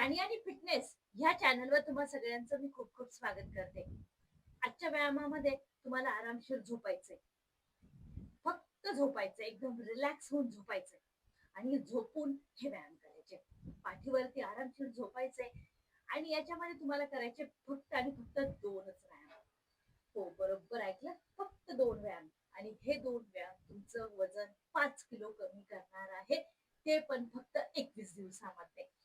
प्राणी आणि फिटनेस ह्या चॅनलवर तुम्हा सगळ्यांचं मी खूप खूप स्वागत करते. आजच्या व्यायामामध्ये तुम्हाला आरामशीर झोपायचंय. फक्त झोपायचं एकदम रिलॅक्स होऊन झोपायचंय. आणि झोपून हे व्यायाम करायचे. पाठीवरती आरामशीर झोपायचंय आणि याच्यामध्ये तुम्हाला करायचे फक्त आणि फक्त दोनच व्यायाम. हो बरोबर ऐकलं? फक्त दोन व्यायाम. आणि हे दोन व्यायाम तुमचं वजन पाच किलो कमी करणार आहे. ते पण फक्त एकवीस दिवसामध्ये.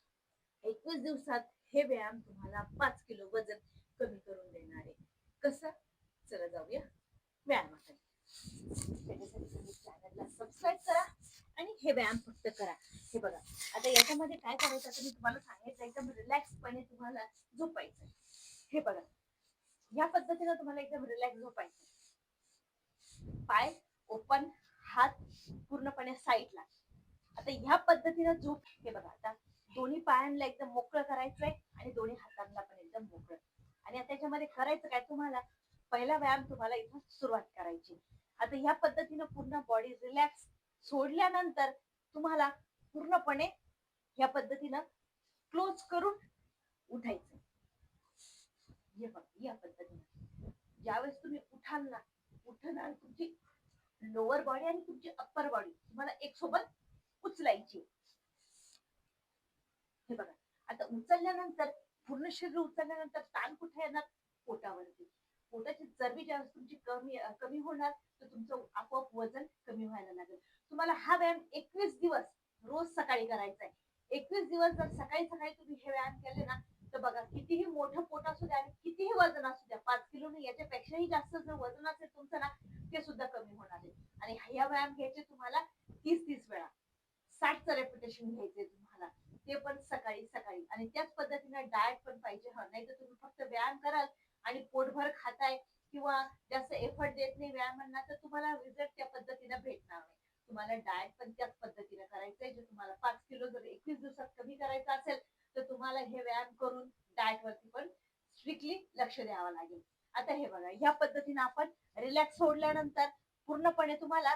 एकवीस दिवसात हे व्यायाम तुम्हाला पाच किलो वजन कमी करून देणार आहे. कसं? चला जाऊया व्यायामाकडे. त्याच्यासाठी तुम्ही चॅनलला सबस्क्राईब करा आणि हे व्यायाम फक्त करा. हे बघा आता याच्यामध्ये काय करायचं आता मी तुम्हाला सांगायचं एकदम रिलॅक्सपणे तुम्हाला झोपायचं हे बघा या पद्धतीनं तुम्हाला एकदम रिलॅक्स झोपायचं पाय ओपन हात पूर्णपणे साईडला आता ह्या पद्धतीनं झोप हे बघा आता दोन्ही पायांना एकदम मोकळं करायचंय आणि दोन्ही हातांना पण एकदम मोकळं. आणि आता त्याच्यामध्ये करायचं काय तुम्हाला? पहिला व्यायाम तुम्हाला इथून सुरुवात करायची. आता ह्या पद्धतीनं पूर्ण बॉडी रिलॅक्स सोडल्यानंतर तुम्हाला पूर्णपणे ह्या पद्धतीनं क्लोज करून उठायचं. हे बघा या पद्धतीनं. ज्यावेळेस तुम्ही उठाल ना उठणार तुमची लोअर बॉडी आणि तुमची अप्पर बॉडी तुम्हाला एक सोबत उचलायची. हे बघा. आता उचलल्यानंतर पूर्ण शरीर उचलल्यानंतर ताण कुठे येणार? पोटावरती. पोटाची चरबी ज्यावेळेस तुमची कमी कमी होणार तर तुमचं आपोआप वजन कमी व्हायला लागेल. तुम्हाला हा व्यायाम एकवीस दिवस रोज सकाळी करायचा आहे. एकवीस दिवस जर सकाळी सकाळी तुम्ही हे व्यायाम केले ना तर बघा कितीही मोठं पोट असू द्या आणि कितीही वजन असू द्या पाच किलो याच्यापेक्षाही जास्त जर वजन असेल तुमचं ना ते सुद्धा कमी होणार आहे. आणि ह्या व्यायाम घ्यायचे तुम्हाला तीस तीस वेळा. साठचं रेप्युटेशन घ्यायचे तुम्हाला. ते पण सकाळी सकाळी. आणि त्याच पद्धतीने डाएट पण पाहिजे. हा नाही तर तुम्ही फक्त व्यायाम कराल आणि पोटभर खाताय किंवा जास्त एफर्ट देत नाही व्यायामांना तर तुम्हाला रिझल्ट त्या पद्धतीने भेटणार नाही. तुम्हाला डाएट पण त्याच पद्धतीने करायचंय. जे तुम्हाला पाच किलो जर एकवीस दिवसात कमी करायचं असेल तर तुम्हाला हे व्यायाम करून डाएट वरती पण स्ट्रिक्टली लक्ष द्यावं लागेल. आता हे बघा ह्या पद्धतीने आपण रिलॅक्स सोडल्यानंतर पूर्णपणे तुम्हाला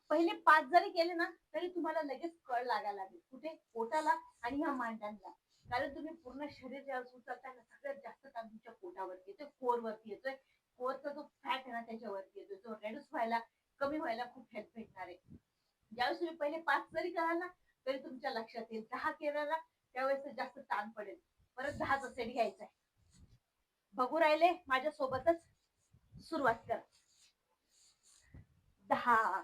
पहिले पाच जरी केले ना तरी तुम्हाला लगेच कळ लागायला लागेल. कुठे? पोटाला आणि ह्या मांड्यांना. कारण तुम्ही पूर्ण शरीर ज्या उचलताय सगळ्यात जास्त ताण तुमच्या पोटावरती येतोय कोरवरती येतोय. कोरचा जो फॅट आहे ना त्याच्यावरती येतोय. तो रेड्यूस व्हायला कमी व्हायला खूप हेल्प भेटणार आहे. ज्यावेळेस तुम्ही पहिले पाच जरी कराल ना तरी तुमच्या लक्षात येईल. दहा केला ना त्यावेळेस जास्त ताण पडेल. परत दहाचा सेट घ्यायचा आहे बघू राहिले माझ्या सोबतच सुरुवात करा. दहा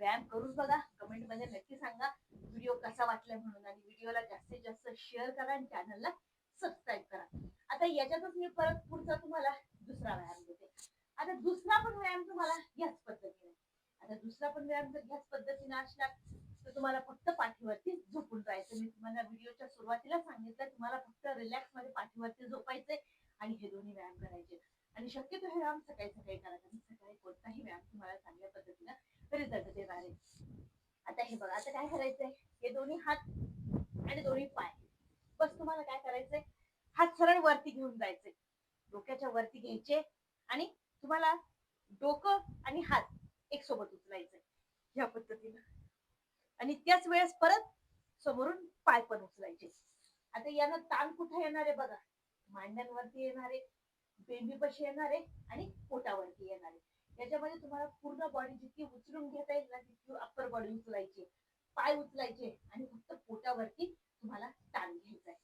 व्यायाम करून बघा. कमेंटमध्ये नक्की सांगा. व्हिडिओ कसा वाटला म्हणून आणि व्हिडिओला जास्तीत जास्त शेअर करा आणि चॅनलला सबस्क्राईब करा. आता याच्यातच मी परत पुढचा तुम्हाला दुसरा व्यायाम देते. आता दुसरा पण व्यायाम तुम्हाला याच पद्धतीने. आता दुसरा पण व्यायाम जर याच पद्धतीने असणार तर तुम्हाला फक्त पाठीवरती झोपून राहायचं मी तुम्हाला व्हिडिओच्या सुरुवातीला सांगितलं तुम्हाला फक्त रिलॅक्समध्ये पाठीवरती झोपायचंय आणि हे दोन्ही व्यायाम करायचे. आणि शक्यतो हे व्यायाम सकाळी सकाळी करायचं आणि सकाळी कोणताही व्यायाम तुम्हाला चांगल्या पद्धतीनं रिझल्ट देणार आहे आता हे बघा आता काय करायचंय? हे दोन्ही हात आणि दोन्ही पाय. बस तुम्हाला काय करायचंय? हात सरळ वरती घेऊन जायचे डोक्याच्या वरती घ्यायचे आणि तुम्हाला डोकं आणि हात एक सोबत उचलायचंय ह्या पद्धतीनं. आणि त्याच वेळेस परत समोरून पाय पण उचलायचे. आता यानं ताण कुठे येणार आहे बघा? मांड्यांवरती येणार आहे येणारे पशी येणार आहे आणि पोटावरती येणार आहे. याच्यामध्ये तुम्हाला पूर्ण बॉडी जितकी उचलून घेता येईल ना तितकी अप्पर बॉडी उचलायची. पाय उचलायचे आणि फक्त पोटावरती तुम्हाला ताण घ्यायचा आहे.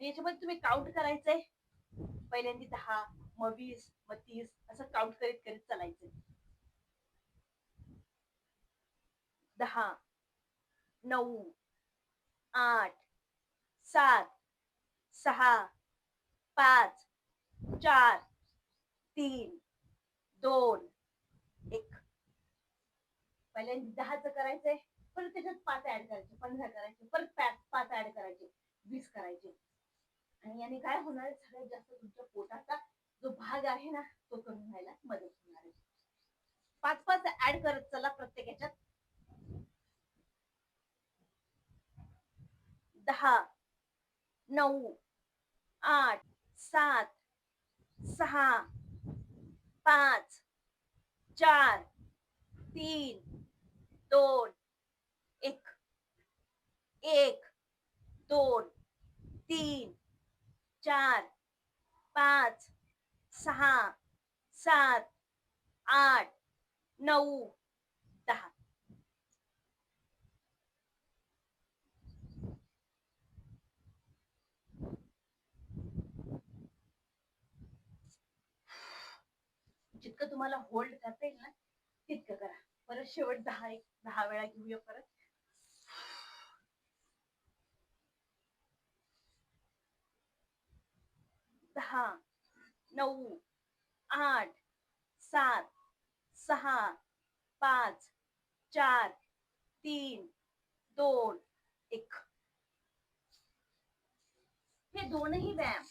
याच्यामध्ये तुम्ही काउंट करायचंय. पहिल्यांदा दहा मग वीस मग तीस असं काउंट करीत करीत चालायचंय. दहा नऊ आठ सात सहा पाच चार तीन दोन एक. पहिल्यांदा दहाच करायचंय परत त्याच्यात पाच ऍड करायचे पंधरा करायचे परत पाच पाच ऍड करायचे वीस करायचे. आणि याने काय होणार सगळ्यात जास्त तुमच्या पोटाचा जो भाग आहे ना तो कमी व्हायला मदत होणार आहे. पाच पाच ऍड करत चला प्रत्येक याच्यात. दहा नऊ आठ सात सहा, पाच, चार, तीन, दोन, एक एक, दोन, तीन, चार, पाँच, सहा, सात, आठ, नऊ जितकं तुम्हाला होल्ड करता येईल ना तितकं करा. परत शेवट दहा एक दहा वेळा घेऊया परत. दहा नऊ आठ सात सहा पाच चार तीन दोन एक. हे दोनही व्यायाम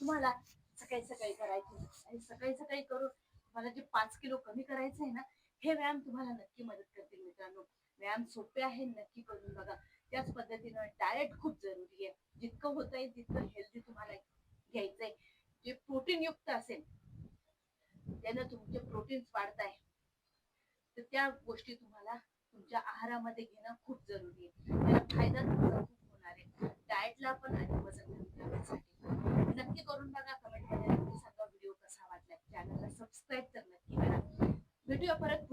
तुम्हाला सकाळी सकाळी करायचे. आणि सकाळी सकाळी करून तुम्हाला जे पाच किलो कमी करायचं आहे ना हे व्यायाम तुम्हाला नक्की मदत करतील मित्रांनो. व्यायाम सोपे आहे नक्की करून बघा. त्याच पद्धतीनं डाएट खूप जरुरी आहे. जितकं होत आहे तितकं हेल्दी तुम्हाला घ्यायचंय. जे प्रोटीन युक्त असेल त्यानं तुमचे प्रोटीन्स वाढताय. तर त्या गोष्टी तुम्हाला तुमच्या आहारामध्ये घेणं खूप जरुरी आहे. त्याला फायदा तुमचा खूप होणार आहे. डाएटला पण आणि वजन कमी करण्यासाठी नक्की करून बघा कमेंटमध्ये नक्की सांगा व्हिडिओ कसा वाटला चॅनलला सबस्क्राईब तर नक्की करा भेटूया परत